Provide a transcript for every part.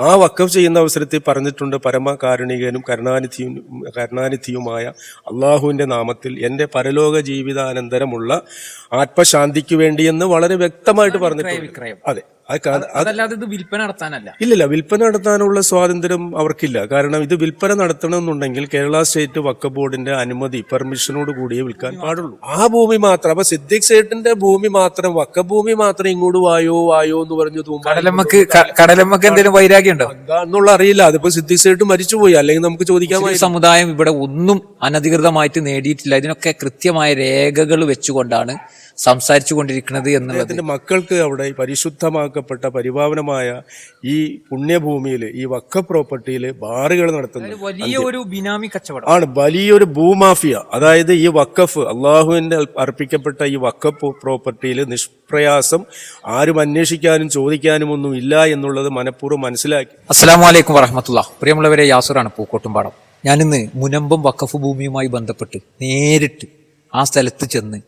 ആ വക്കം ചെയ്യുന്ന അവസരത്തിൽ പറഞ്ഞിട്ടുണ്ട് പരമകാരുണികനും കരുണാനിധിയും കരുണാനിധിയുമായ അള്ളാഹുവിന്റെ നാമത്തിൽ എന്റെ പരലോക ജീവിതാനന്തരമുള്ള ആത്മശാന്തിക്ക് വേണ്ടിയെന്ന് വളരെ വ്യക്തമായിട്ട് പറഞ്ഞിട്ടുണ്ട്. അതെ. അതല്ലാതെ ഇത് വിൽപ്പന നടത്താനല്ല. ഇല്ലില്ല വിൽപ്പന നടത്താനുള്ള സ്വാതന്ത്ര്യം അവർക്കില്ല. കാരണം ഇത് വിൽപ്പന നടത്തണമെന്നുണ്ടെങ്കിൽ കേരള സ്റ്റേറ്റ് വക്ക ബോർഡിന്റെ അനുമതി പെർമിഷനോട് കൂടിയേ വിൽക്കാൻ പാടുള്ളൂ. ആ ഭൂമി മാത്രം അപ്പൊ സിദ്ദിഖ് സേട്ടിന്റെ ഭൂമി മാത്രം വക്ക ഭൂമി മാത്രം ഇങ്ങോട്ട് വായോ വായോ എന്ന് പറഞ്ഞു കടലമ്മക്ക് കടലമ്മക്ക് എന്തെങ്കിലും വൈരാഗ്യം ഉണ്ടോ എന്താന്നുള്ള അറിയില്ല. അതിപ്പോ സിദ്ദിഖ് സേട്ട് മരിച്ചുപോയി അല്ലെങ്കിൽ നമുക്ക് ചോദിക്കാൻ സമുദായം ഇവിടെ ഒന്നും അനധികൃതമായിട്ട് നേടിയിട്ടില്ല. ഇതിനൊക്കെ കൃത്യമായ രേഖകൾ വെച്ചുകൊണ്ടാണ് സംസാരിച്ചു കൊണ്ടിരിക്കുന്നത് എന്നുള്ളത് മക്കൾക്ക് അവിടെ പരിശുദ്ധമാക്കപ്പെട്ട പരിപാവനമായ ഈ പുണ്യഭൂമിയിൽ ഈ വക്ക പ്രോപ്പർട്ടിയിൽ ബാറുകൾ നടത്തുന്നത് വലിയ ഒരു ബിനാമി കച്ചവടം. ആണ് വലിയൊരു ഭൂമാഫിയ. അതായത് ഈ വക്കഫ് അള്ളാഹുവിന്റെ അർപ്പിക്കപ്പെട്ട ഈ വക്കഫ് പ്രോപ്പർട്ടിയിൽ നിഷ്പ്രയാസം ആരും അന്വേഷിക്കാനും ചോദിക്കാനും ഒന്നും ഇല്ല എന്നുള്ളത് മനഃപൂർവം മനസ്സിലാക്കി. അസ്സാം വലൈക്കും വറഹമത്തുള്ള. പ്രിയമുള്ളവരെ യാസുറാണ് പൂക്കോട്ടുംപാടം ഞാനിന്ന് മുനമ്പം വക്കഫ് ഭൂമിയുമായി ബന്ധപ്പെട്ട് നേരിട്ട് ആ സ്ഥലത്ത് ചെന്ന്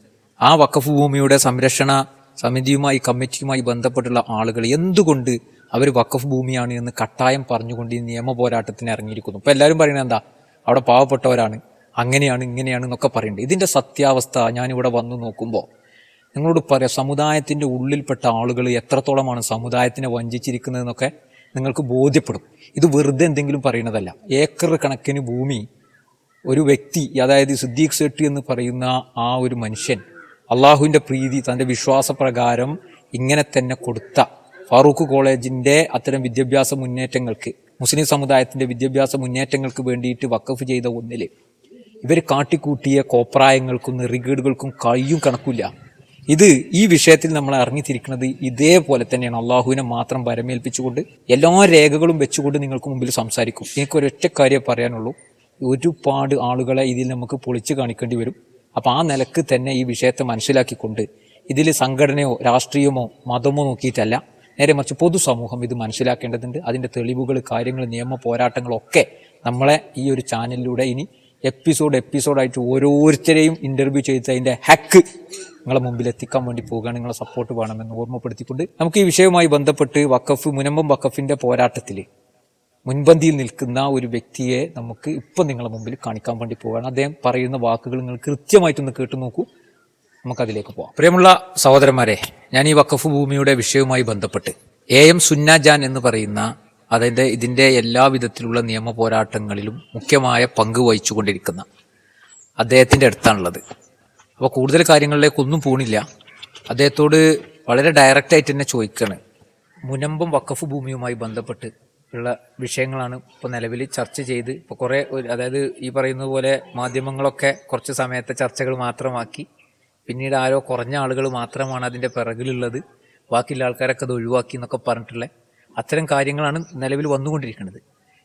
ആ വക്കഫ് ഭൂമിയുടെ സംരക്ഷണ സമിതിയുമായി കമ്മിറ്റിയുമായി ബന്ധപ്പെട്ടുള്ള ആളുകൾ എന്തുകൊണ്ട് അവർ വഖഫ് ഭൂമിയാണ് എന്ന് കട്ടായം പറഞ്ഞുകൊണ്ട് ഈ നിയമ പോരാട്ടത്തിന് ഇറങ്ങിയിരിക്കുന്നു? ഇപ്പൊ എല്ലാവരും പറയുന്നത് എന്താ? അവിടെ പാവപ്പെട്ടവരാണ്. അങ്ങനെയാണ് ഇങ്ങനെയാണ് എന്നൊക്കെ പറയുന്നുണ്ട്. ഇതിന്റെ സത്യാവസ്ഥ ഞാനിവിടെ വന്നു നോക്കുമ്പോൾ നിങ്ങളോട് പറയാം സമുദായത്തിന്റെ ഉള്ളിൽപ്പെട്ട ആളുകൾ എത്രത്തോളമാണ് സമുദായത്തിനെ വഞ്ചിച്ചിരിക്കുന്നതെന്നൊക്കെ നിങ്ങൾക്ക് ബോധ്യപ്പെടും. ഇത് വെറുതെ എന്തെങ്കിലും പറയുന്നതല്ല. ഏക്കർ കണക്കിന് ഭൂമി ഒരു വ്യക്തി അതായത് സിദ്ദീഖ് സെട്ടി എന്ന് പറയുന്ന ആ ഒരു മനുഷ്യൻ അള്ളാഹുവിന്റെ പ്രീതി തന്റെ വിശ്വാസപ്രകാരം ഇങ്ങനെ തന്നെ കൊടുത്ത ഫാറൂഖ് കോളേജിന്റെ അത്തരം വിദ്യാഭ്യാസ മുന്നേറ്റങ്ങൾക്ക് മുസ്ലിം സമുദായത്തിന്റെ വിദ്യാഭ്യാസ മുന്നേറ്റങ്ങൾക്ക് വേണ്ടിയിട്ട് വക്കഫ് ചെയ്ത ഒന്നിൽ ഇവർ കാട്ടിക്കൂട്ടിയ കോപ്രായങ്ങൾക്കും നെറികേടുകൾക്കും കഴിയും കണക്കില്ല. ഇത് ഈ വിഷയത്തിൽ നമ്മൾ അറിഞ്ഞിരിക്കുന്നത് ഇതേപോലെ തന്നെയാണ്. അള്ളാഹുവിനെ മാത്രം പരമേൽപ്പിച്ചുകൊണ്ട് എല്ലാ രേഖകളും വെച്ചുകൊണ്ട് നിങ്ങൾക്ക് മുമ്പിൽ സംസാരിക്കും. എനിക്കൊരൊറ്റ കാര്യം പറയാനുള്ളൂ. ഒരുപാട് ആളുകളെ ഇതിൽ നമുക്ക് പൊളിച്ചു കാണിക്കേണ്ടി വരും. അപ്പം ആ നിലയ്ക്ക് തന്നെ ഈ വിഷയത്തെ മനസ്സിലാക്കിക്കൊണ്ട് ഇതിൽ സംഘടനയോ രാഷ്ട്രീയമോ മതമോ നോക്കിയിട്ടല്ല. നേരെ മറിച്ച് പൊതുസമൂഹം ഇത് മനസ്സിലാക്കേണ്ടതുണ്ട്. അതിന്റെ തെളിവുകൾ കാര്യങ്ങൾ നിയമ പോരാട്ടങ്ങളൊക്കെ നമ്മളെ ഈ ഒരു ചാനലിലൂടെ ഇനി എപ്പിസോഡ് എപ്പിസോഡായിട്ട് ഓരോരുത്തരെയും ഇന്റർവ്യൂ ചെയ്ത് അതിന്റെ ഹാക്ക് നിങ്ങളെ മുമ്പിൽ എത്തിക്കാൻ വേണ്ടി പോകുകയാണ് നിങ്ങളെ സപ്പോർട്ട് വേണമെന്ന് ഓർമ്മപ്പെടുത്തിക്കൊണ്ട് നമുക്ക് ഈ വിഷയവുമായി ബന്ധപ്പെട്ട് വക്കഫ് മുനമ്പം വക്കഫിന്റെ പോരാട്ടത്തിൽ മുൻപന്തിയിൽ നിൽക്കുന്ന ഒരു വ്യക്തിയെ നമുക്ക് ഇപ്പം നിങ്ങളുടെ മുമ്പിൽ കാണിക്കാൻ വേണ്ടി പോവുകയാണ്. അദ്ദേഹം പറയുന്ന വാക്കുകൾ നിങ്ങൾ കൃത്യമായിട്ടൊന്ന് കേട്ടു നോക്കൂ. നമുക്കതിലേക്ക് പോവാം. പ്രിയമുള്ള സഹോദരന്മാരെ ഞാൻ ഈ വക്കഫ് ഭൂമിയുടെ വിഷയവുമായി ബന്ധപ്പെട്ട് എ എം സുന്നാജാൻ എന്ന് പറയുന്ന അതായത് ഇതിന്റെ എല്ലാ വിധത്തിലുള്ള നിയമ പോരാട്ടങ്ങളിലും മുഖ്യമായ പങ്ക് വഹിച്ചുകൊണ്ടിരിക്കുന്ന അദ്ദേഹത്തിന്റെ അടുത്താണുള്ളത്. അപ്പോൾ കൂടുതൽ കാര്യങ്ങളിലേക്കൊന്നും പോണില്ല. അദ്ദേഹത്തോട് വളരെ ഡയറക്റ്റായിട്ട് തന്നെ ചോദിക്കുകയാണ് മുനമ്പം വക്കഫ് ഭൂമിയുമായി ബന്ധപ്പെട്ട് ഉള്ള വിഷയങ്ങളാണ് ഇപ്പോൾ നിലവിൽ ചർച്ച ചെയ്ത്. ഇപ്പോൾ കുറേ അതായത് ഈ പറയുന്നത് പോലെ മാധ്യമങ്ങളൊക്കെ കുറച്ച് സമയത്തെ ചർച്ചകൾ മാത്രമാക്കി. പിന്നീട് ആരോ കുറഞ്ഞ ആളുകൾ മാത്രമാണ് അതിന്റെ പിറകിലുള്ളത്. ബാക്കിയുള്ള ആൾക്കാരൊക്കെ അത് ഒഴിവാക്കി എന്നൊക്കെ പറഞ്ഞിട്ടുള്ള അത്തരം കാര്യങ്ങളാണ് നിലവിൽ വന്നുകൊണ്ടിരിക്കുന്നത്.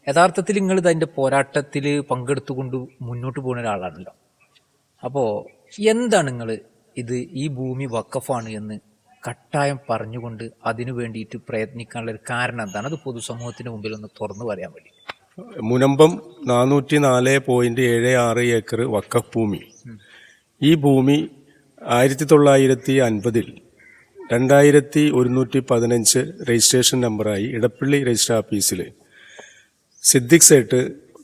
യഥാർത്ഥത്തിൽ നിങ്ങൾ അതിന്റെ പോരാട്ടത്തിൽ പങ്കെടുത്തുകൊണ്ട് മുന്നോട്ട് പോകുന്ന ഒരാളാണല്ലോ. അപ്പോൾ എന്താണ് നിങ്ങൾ ഇത് ഈ ഭൂമി വക്കഫാണ് എന്ന് കട്ടായം പറഞ്ഞുകൊണ്ട് അതിനു വേണ്ടിയിട്ട് പ്രയത്നിക്കാനുള്ള ഒരു കാരണം എന്താണ്? അത് പൊതുസമൂഹത്തിന് മുമ്പിൽ ഒന്ന് തുറന്നു പറയാൻ വേണ്ടി. മുനമ്പം നാനൂറ്റി നാല് പോയിന്റ് ഏഴ് ആറ് ഏക്കർ വക്കഫ് ഭൂമി ഈ ഭൂമി ആയിരത്തി തൊള്ളായിരത്തി അൻപതിൽ രണ്ടായിരത്തി ഒരുന്നൂറ്റി പതിനഞ്ച് രജിസ്ട്രേഷൻ നമ്പറായി ഇടപ്പള്ളി രജിസ്റ്റർ ഓഫീസിൽ സിദ്ദിഖ് സേട്ട്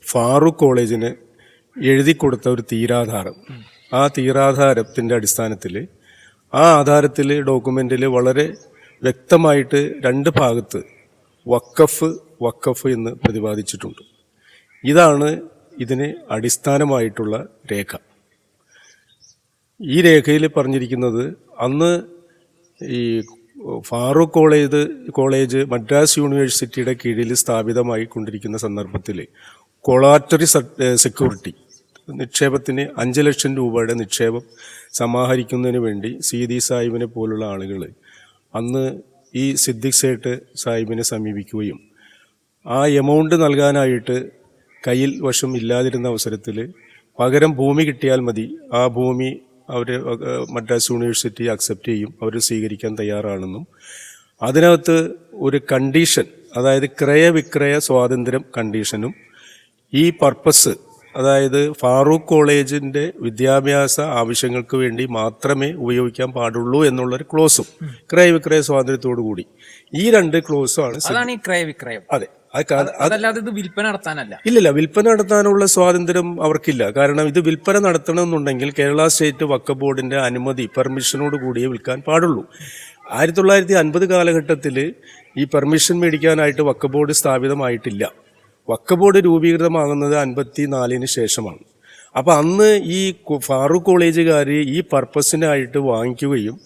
ഫാറൂഖ് കോളേജിന് എഴുതി കൊടുത്ത ഒരു തീരാധാരം. ആ തീരാധാരത്തിന്റെ അടിസ്ഥാനത്തിൽ ആ ആധാരത്തിൽ ഡോക്യുമെന്റിൽ വളരെ വ്യക്തമായിട്ട് രണ്ട് ഭാഗത്ത് വക്കഫ് വക്കഫ് എന്ന് പ്രതിപാദിച്ചിട്ടുണ്ട്. ഇതാണ് ഇതിന് അടിസ്ഥാനമായിട്ടുള്ള രേഖ. ഈ രേഖയിൽ പറഞ്ഞിരിക്കുന്നത് അന്ന് ഈ ഫാറൂഖ് കോളേജ് കോളേജ് മദ്രാസ് യൂണിവേഴ്സിറ്റിയുടെ കീഴിൽ സ്ഥാപിതമായി കൊണ്ടിരിക്കുന്ന സന്ദർഭത്തിൽ കൊളാറ്ററി സെക്യൂരിറ്റി നിക്ഷേപത്തിന് അഞ്ച് ലക്ഷം രൂപയുടെ നിക്ഷേപം സമാഹരിക്കുന്നതിന് വേണ്ടി സീതി സാഹിബിനെ പോലുള്ള ആളുകൾ അന്ന് ഈ സിദ്ദിഖ് സേട്ട് സാഹിബിനെ സമീപിക്കുകയും ആ എമൗണ്ട് നൽകാനായിട്ട് കയ്യിൽ വശം ഇല്ലാതിരുന്ന അവസരത്തിൽ പകരം ഭൂമി കിട്ടിയാൽ മതി. ആ ഭൂമി അവർ മദ്രാസ് യൂണിവേഴ്സിറ്റി അക്സെപ്റ്റ് ചെയ്യും. അവർ സ്വീകരിക്കാൻ തയ്യാറാണെന്നും അതിനകത്ത് ഒരു കണ്ടീഷൻ അതായത് ക്രയവിക്രയ സ്വാതന്ത്ര്യം കണ്ടീഷനും ഈ പർപ്പസ് അതായത് ഫാറൂഖ് കോളേജിന്റെ വിദ്യാഭ്യാസ ആവശ്യങ്ങൾക്ക് വേണ്ടി മാത്രമേ ഉപയോഗിക്കാൻ പാടുള്ളൂ എന്നുള്ളൊരു ക്ലോസും ക്രയവിക്രയ സ്വാതന്ത്ര്യത്തോടു കൂടി. ഈ രണ്ട് ക്ലോസും ആണ് അതാണ് ഈ ക്രയവിക്രയം. അതെ. അതല്ലാതെ ഇത് വിൽപ്പന നടത്താനല്ല. ഇല്ലില്ല വിൽപ്പന നടത്താനുള്ള സ്വാതന്ത്ര്യം അവർക്കില്ല. കാരണം ഇത് വിൽപ്പന നടത്തണമെന്നുണ്ടെങ്കിൽ കേരള സ്റ്റേറ്റ് വക്ക ബോർഡിന്റെ അനുമതി പെർമിഷനോട് കൂടിയേ വിൽക്കാൻ പാടുള്ളൂ. ആയിരത്തി തൊള്ളായിരത്തി അൻപത് കാലഘട്ടത്തിൽ ഈ പെർമിഷൻ മേടിക്കാനായിട്ട് വക്ക ബോർഡ് സ്ഥാപിതമായിട്ടില്ല. വക്ക ബോർഡ് രൂപീകൃതമാകുന്നത് അൻപത്തി നാലിന് ശേഷമാണ്. അപ്പോൾ അന്ന് ഈ ഫാറൂഖ് കോളേജുകാർ ഈ പർപ്പസിനായിട്ട് വാങ്ങിക്കുകയും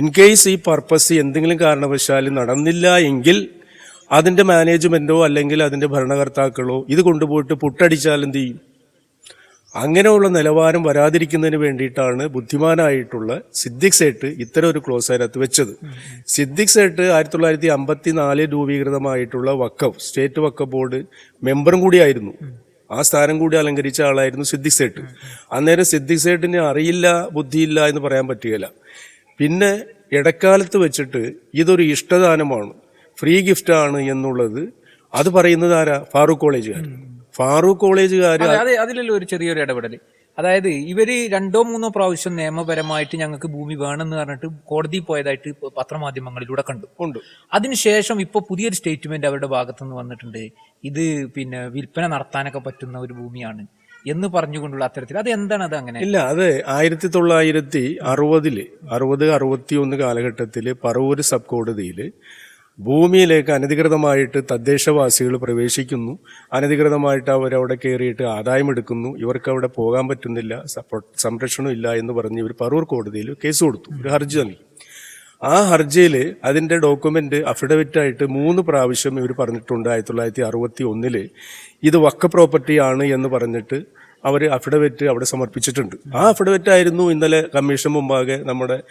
ഇൻ കേസ് ഈ പർപ്പസ് എന്തെങ്കിലും കാരണവശാൽ നടന്നില്ല എങ്കിൽ അതിന്റെ മാനേജ്മെന്റോ അല്ലെങ്കിൽ അതിന്റെ ഭരണകർത്താക്കളോ ഇത് കൊണ്ടുപോയിട്ട് പുട്ടടിച്ചാൽ എന്ത് ചെയ്യും? അങ്ങനെയുള്ള നിലവാരം വരാതിരിക്കുന്നതിന് വേണ്ടിയിട്ടാണ് ബുദ്ധിമാനായിട്ടുള്ള സിദ്ദിഖ് സേട്ട് ഇത്തരം ഒരു ക്ലോസ് അതിനകത്ത് വെച്ചത്. സിദ്ദിഖ് സേട്ട് ആയിരത്തി തൊള്ളായിരത്തി അമ്പത്തി നാലിൽ രൂപീകൃതമായിട്ടുള്ള വക്കഫ് സ്റ്റേറ്റ് വക്കഫ് ബോർഡ് മെമ്പറും കൂടിയായിരുന്നു. ആ സ്ഥാനം കൂടി അലങ്കരിച്ച ആളായിരുന്നു സിദ്ദിഖ് സേട്ട്. അന്നേരം സിദ്ദിഖ് സേട്ടിന് അറിയില്ല ബുദ്ധിയില്ല എന്ന് പറയാൻ പറ്റുകയില്ല. പിന്നെ ഇടക്കാലത്ത് വെച്ചിട്ട് ഇതൊരു ഇഷ്ടദാനമാണ് ഫ്രീ ഗിഫ്റ്റാണ് എന്നുള്ളത്. അത് പറയുന്നത് ആരാ? ഫാറൂഖ് കോളേജുകാർ ഫാറൂഖ് കോളേജുകാർ അതെ അതെ അതിലല്ലോ ഒരു ചെറിയൊരു ഇടപെടൽ അതായത് ഇവർ രണ്ടോ മൂന്നോ പ്രാവശ്യം നിയമപരമായിട്ട് ഞങ്ങൾക്ക് ഭൂമി വേണമെന്ന് പറഞ്ഞിട്ട് കോടതിയിൽ പോയതായിട്ട് പത്രമാധ്യമങ്ങളിലൂടെ കണ്ടു. ഉണ്ട്. അതിനുശേഷം ഇപ്പൊ പുതിയൊരു സ്റ്റേറ്റ്മെന്റ് അവരുടെ ഭാഗത്തുനിന്ന് വന്നിട്ടുണ്ട്. ഇത് പിന്നെ വിൽപ്പന നടത്താനൊക്കെ പറ്റുന്ന ഒരു ഭൂമിയാണ് എന്ന് പറഞ്ഞുകൊണ്ടുള്ള അത്തരത്തിൽ. അത് എന്താണ് അത് അങ്ങനെ? ഇല്ല അത് ആയിരത്തി തൊള്ളായിരത്തി അറുപതിൽ അറുപത് അറുപത്തി ഒന്ന് കാലഘട്ടത്തിൽ പറവൂർ സബ് കോടതിയിൽ ഭൂമിയിലേക്ക് അനധികൃതമായിട്ട് തദ്ദേശവാസികൾ പ്രവേശിക്കുന്നു. അനധികൃതമായിട്ട് അവരവിടെ കയറിയിട്ട് ആദായമെടുക്കുന്നു. ഇവർക്ക് അവിടെ പോകാൻ പറ്റുന്നില്ല. സപ്പോ- സംരക്ഷണം ഇല്ല എന്ന് പറഞ്ഞ് ഇവർ പറൂർ കോടതിയിൽ കേസ് കൊടുത്തു. ഒരു ഹർജി നൽകി. ആ ഹർജിയിൽ അതിന്റെ ഡോക്യുമെന്റ് അഫിഡവിറ്റ് ആയിട്ട് മൂന്ന് പ്രാവശ്യം ഇവർ പറഞ്ഞിട്ടുണ്ട്. ആയിരത്തി തൊള്ളായിരത്തി അറുപത്തി ഒന്നിൽ ഇത് വക്ക പ്രോപ്പർട്ടി ആണ് എന്ന് പറഞ്ഞിട്ട് അവർ അഫിഡവിറ്റ് അവിടെ സമർപ്പിച്ചിട്ടുണ്ട്. ആ അഫിഡവിറ്റ് ആയിരുന്നു ഇന്നലെ കമ്മീഷൻ മുമ്പാകെ നമ്മുടെ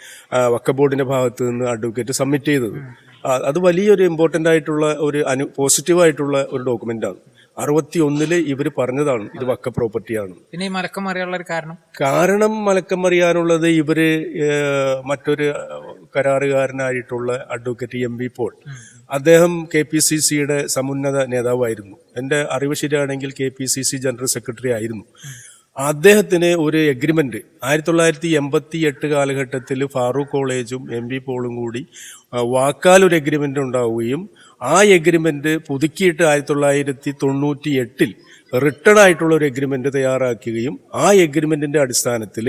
വക്ക ബോർഡിന്റെ ഭാഗത്ത് നിന്ന് അഡ്വക്കേറ്റ് സബ്മിറ്റ് ചെയ്തത്. അത് വലിയൊരു ഇമ്പോർട്ടന്റ് ആയിട്ടുള്ള ഒരു അനു പോസിറ്റീവ് ആയിട്ടുള്ള ഒരു ഡോക്യുമെന്റ് ആണ്. അറുപത്തി ഒന്നിൽ ഇവർ പറഞ്ഞതാണ് ഇത് വക്ക പ്രോപ്പർട്ടിയാണ് പിന്നെ ഈ മലക്കം അറിയാനുള്ള ഒരു കാരണം? കാരണം മലക്കം അറിയാനുള്ളത് ഇവർ മറ്റൊരു കരാറുകാരനായിട്ടുള്ള അഡ്വക്കേറ്റ് എം വി പോൾ. അദ്ദേഹം കെ പി സി സിയുടെ സമുന്നത നേതാവായിരുന്നു. എന്റെ അറിവ് ശരിയാണെങ്കിൽ K P C C general secretary ആയിരുന്നു. അദ്ദേഹത്തിന് ഒരു എഗ്രിമെന്റ് ആയിരത്തി തൊള്ളായിരത്തി എൺപത്തി എട്ട് കാലഘട്ടത്തിൽ ഫാറൂഖ് കോളേജും എം ബി പോളും കൂടി വാക്കാലൊരു എഗ്രിമെന്റ് ഉണ്ടാവുകയും ആ എഗ്രിമെന്റ് പുതുക്കിയിട്ട് ആയിരത്തി തൊള്ളായിരത്തി തൊണ്ണൂറ്റി എട്ടിൽ റിട്ടേൺ ആയിട്ടുള്ള ഒരു എഗ്രിമെന്റ് തയ്യാറാക്കുകയും ആ എഗ്രിമെന്റിന്റെ അടിസ്ഥാനത്തിൽ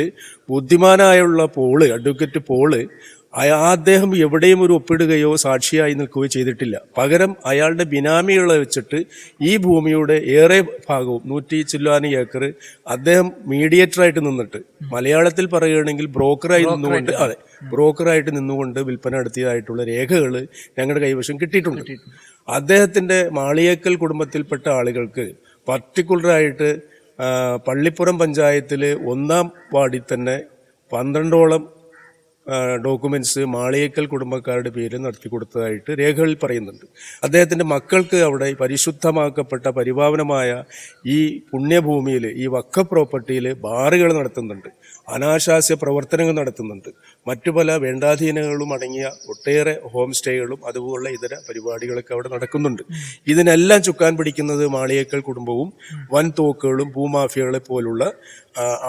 ബുദ്ധിമാനായുള്ള പോൾ അഡ്വക്കേറ്റ് പോൾ അദ്ദേഹം എവിടെയും ഒരു ഒപ്പിടുകയോ സാക്ഷിയായി നിൽക്കുകയോ ചെയ്തിട്ടില്ല. പകരം അയാളുടെ ബിനാമികളെ വെച്ചിട്ട് ഈ ഭൂമിയുടെ ഏറെ ഭാഗവും നൂറ്റി ചില്ലാനി ഏക്കർ അദ്ദേഹം മീഡിയേറ്ററായിട്ട് നിന്നിട്ട് മലയാളത്തിൽ പറയുകയാണെങ്കിൽ ബ്രോക്കറായി നിന്നുകൊണ്ട് അതെ ബ്രോക്കറായിട്ട് നിന്നുകൊണ്ട് വിൽപ്പന നടത്തിയതായിട്ടുള്ള രേഖകൾ ഞങ്ങളുടെ കൈവശം കിട്ടിയിട്ടുണ്ട്. അദ്ദേഹത്തിന്റെ മാളിയേക്കൽ കുടുംബത്തിൽപ്പെട്ട ആളുകൾക്ക് പർട്ടിക്കുലറായിട്ട് പള്ളിപ്പുറം പഞ്ചായത്തിൽ ഒന്നാം വാർഡിൽ തന്നെ പന്ത്രണ്ടോളം ഡോക്യുമെന്റ്സ് മാളിയേക്കൽ കുടുംബക്കാരുടെ പേരിൽ നടത്തി കൊടുത്തതായിട്ട് രേഖകളിൽ പറയുന്നുണ്ട്. അദ്ദേഹത്തിന്റെ മക്കൾക്ക് അവിടെ പരിശുദ്ധമാക്കപ്പെട്ട പരിപാവനമായ ഈ പുണ്യഭൂമിയിൽ ഈ വക്ക പ്രോപ്പർട്ടിയിൽ ബാറുകൾ നടത്തുന്നുണ്ട്. അനാശാസ്യ പ്രവർത്തനങ്ങൾ നടത്തുന്നുണ്ട്. മറ്റു പല വേണ്ടാധീനങ്ങളും അടങ്ങിയ ഒട്ടേറെ ഹോം സ്റ്റേകളും അതുപോലുള്ള ഇതര പരിപാടികളൊക്കെ അവിടെ നടക്കുന്നുണ്ട്. ഇതിനെല്ലാം ചുക്കാൻ പിടിക്കുന്നത് മാളിയേക്കൽ കുടുംബവും വൻ തോക്കുകളും ഭൂമാഫിയകളെ പോലുള്ള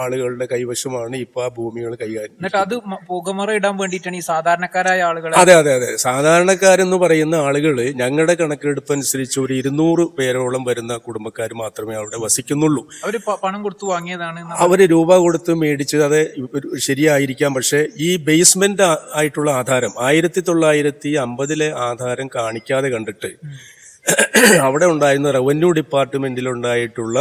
ആളുകളുടെ കൈവശമാണ് ഇപ്പൊ ആ ഭൂമികൾ കൈകാര്യം എന്നിട്ട് അത് പുകമറ ഇടാൻ വേണ്ടിയിട്ടാണ് ഈ സാധാരണക്കാരായ ആളുകൾ അതെ അതെ അതെ. സാധാരണക്കാരെന്ന് പറയുന്ന ആളുകൾ ഞങ്ങളുടെ കണക്കെടുപ്പ് അനുസരിച്ച് ഒരു ഇരുന്നൂറ് പേരോളം വരുന്ന കുടുംബക്കാർ മാത്രമേ അവിടെ വസിക്കുന്നുള്ളൂ. അവർ പണം കൊടുത്തു വാങ്ങിയതാണ് അവർ രൂപ കൊടുത്ത് മേടിച്ചത് അത് ശരിയായിരിക്കാം. പക്ഷേ ഈ ബേസ്മെന്റ് ആയിട്ടുള്ള ആധാരം ആയിരത്തി തൊള്ളായിരത്തി അമ്പതിലെ ആധാരം കാണിക്കാതെ കണ്ടിട്ട് അവിടെ ഉണ്ടായിരുന്ന റവന്യൂ ഡിപ്പാർട്ട്മെന്റിലുണ്ടായിട്ടുള്ള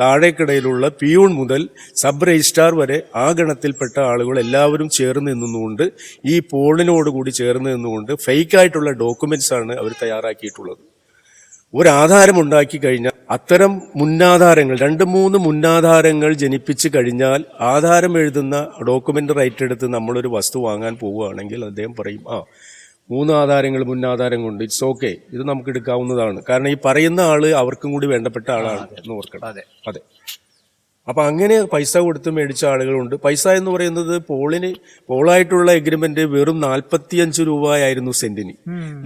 താഴേക്കിടയിലുള്ള പിയൂൺ മുതൽ സബ് രജിസ്ട്രാർ വരെ ആ ഗണത്തിൽപ്പെട്ട ആളുകൾ എല്ലാവരും ചേർന്ന് നിന്നുകൊണ്ട് ഈ പോളിനോട് കൂടി ചേർന്ന് നിന്നുകൊണ്ട് ഫേക്ക് ആയിട്ടുള്ള ഡോക്യുമെന്റ്സ് ആണ് അവർ തയ്യാറാക്കിയിട്ടുള്ളത്. ഒരു ആധാരം ഉണ്ടാക്കി കഴിഞ്ഞാൽ അത്തരം മുന്നാധാരങ്ങൾ രണ്ട് മൂന്ന് മുന്നാധാരങ്ങൾ ജനിപ്പിച്ച് കഴിഞ്ഞാൽ ആധാരം എഴുതുന്ന ഡോക്യുമെന്റ് റൈറ്റ് എടുത്ത് നമ്മളൊരു വസ്തു വാങ്ങാൻ പോവുകയാണെങ്കിൽ അദ്ദേഹം പറയും ആ മൂന്ന് ആധാരങ്ങൾ മുന്നാധാരം കൊണ്ട് ഇറ്റ്സ് ഓക്കെ ഇത് നമുക്ക് എടുക്കാവുന്നതാണ്. കാരണം ഈ പറയുന്ന ആൾ അവർക്കും കൂടി വേണ്ടപ്പെട്ട ആളാണ് എന്ന് ഓർക്കണം. അതെ. അതെ. അപ്പൊ അങ്ങനെ പൈസ കൊടുത്ത് മേടിച്ച ആളുകളുണ്ട്. പൈസ എന്ന് പറയുന്നത് പോളിന് പോളായിട്ടുള്ള എഗ്രിമെന്റ് വെറും നാൽപ്പത്തിയഞ്ച് രൂപയായിരുന്നു സെന്റിന്.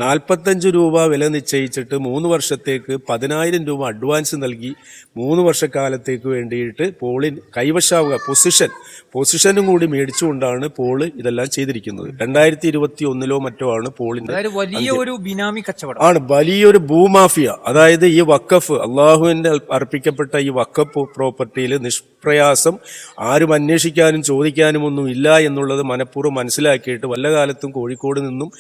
നാൽപ്പത്തഞ്ച് രൂപ വില നിശ്ചയിച്ചിട്ട് മൂന്ന് വർഷത്തേക്ക് പതിനായിരം രൂപ അഡ്വാൻസ് നൽകി മൂന്ന് വർഷക്കാലത്തേക്ക് വേണ്ടിയിട്ട് പോളിൻ കൈവശാവുക പൊസിഷൻ പൊസിഷനും കൂടി മേടിച്ചുകൊണ്ടാണ് പോൾ ഇതെല്ലാം ചെയ്തിരിക്കുന്നത്. രണ്ടായിരത്തി ഇരുപത്തി ഒന്നിലോ മറ്റോ ആണ് പോളിന്റെ വലിയൊരു വലിയ ഒരു ബിനാമി കച്ചവടം. ആണ് വലിയൊരു ഭൂമാഫിയ. അതായത് ഈ വക്കഫ് അള്ളാഹുവിന്റെ അർപ്പിക്കപ്പെട്ട ഈ വക്കഫ് പ്രോപ്പർട്ടിയിൽ നിഷ്പ്രയാസം ആരും അന്വേഷിക്കാനും ചോദിക്കാനും ഒന്നും ഇല്ല എന്നുള്ളത് മനഃപൂർവം മനസ്സിലാക്കിയിട്ട് വല്ല കാലത്തും കോഴിക്കോട് നിന്നും